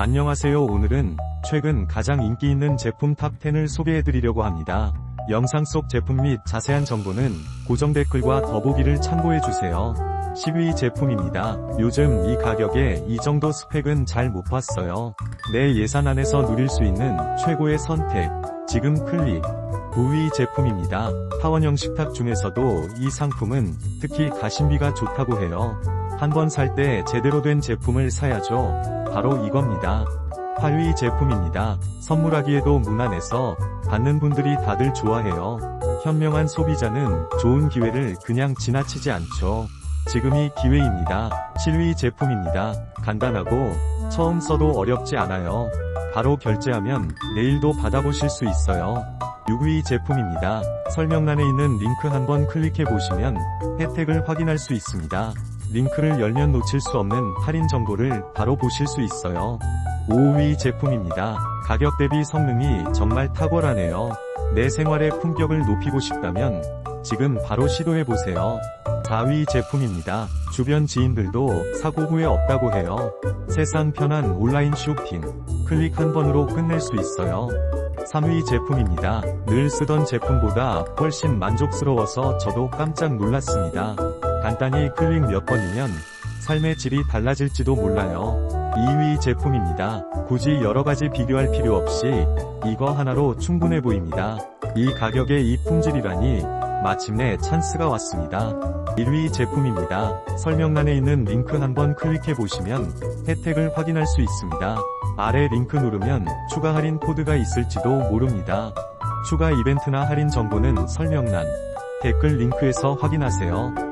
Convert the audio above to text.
안녕하세요. 오늘은 최근 가장 인기 있는 제품 탑10을 소개해드리려고 합니다. 영상 속 제품 및 자세한 정보는 고정 댓글과 더보기를 참고해주세요. 10위 제품입니다. 요즘 이 가격에 이 정도 스펙은 잘 못 봤어요. 내 예산 안에서 누릴 수 있는 최고의 선택. 지금 클릭. 9위 제품입니다. 타원형 식탁 중에서도 이 상품은 특히 가심비가 좋다고 해요. 한 번 살 때 제대로 된 제품을 사야죠. 바로 이겁니다. 8위 제품입니다. 선물하기에도 무난해서 받는 분들이 다들 좋아해요. 현명한 소비자는 좋은 기회를 그냥 지나치지 않죠. 지금이 기회입니다. 7위 제품입니다. 간단하고 처음 써도 어렵지 않아요. 바로 결제하면 내일도 받아보실 수 있어요. 6위 제품입니다. 설명란에 있는 링크 한번 클릭해 보시면 혜택을 확인할 수 있습니다. 링크를 열면 놓칠 수 없는 할인 정보를 바로 보실 수 있어요. 5위 제품입니다. 가격 대비 성능이 정말 탁월하네요. 내 생활의 품격을 높이고 싶다면 지금 바로 시도해 보세요. 4위 제품입니다. 주변 지인들도 사고 후에 없다고 해요. 세상 편한 온라인 쇼핑. 클릭 한 번으로 끝낼 수 있어요. 3위 제품입니다. 늘 쓰던 제품보다 훨씬 만족스러워서 저도 깜짝 놀랐습니다. 간단히 클릭 몇 번이면 삶의 질이 달라질지도 몰라요. 2위 제품입니다. 굳이 여러가지 비교할 필요 없이 이거 하나로 충분해 보입니다. 이 가격에 이 품질이라니 마침내 찬스가 왔습니다. 1위 제품입니다. 설명란에 있는 링크 한번 클릭해 보시면 혜택을 확인할 수 있습니다. 아래 링크 누르면 추가 할인 코드가 있을지도 모릅니다. 추가 이벤트나 할인 정보는 설명란, 댓글 링크에서 확인하세요.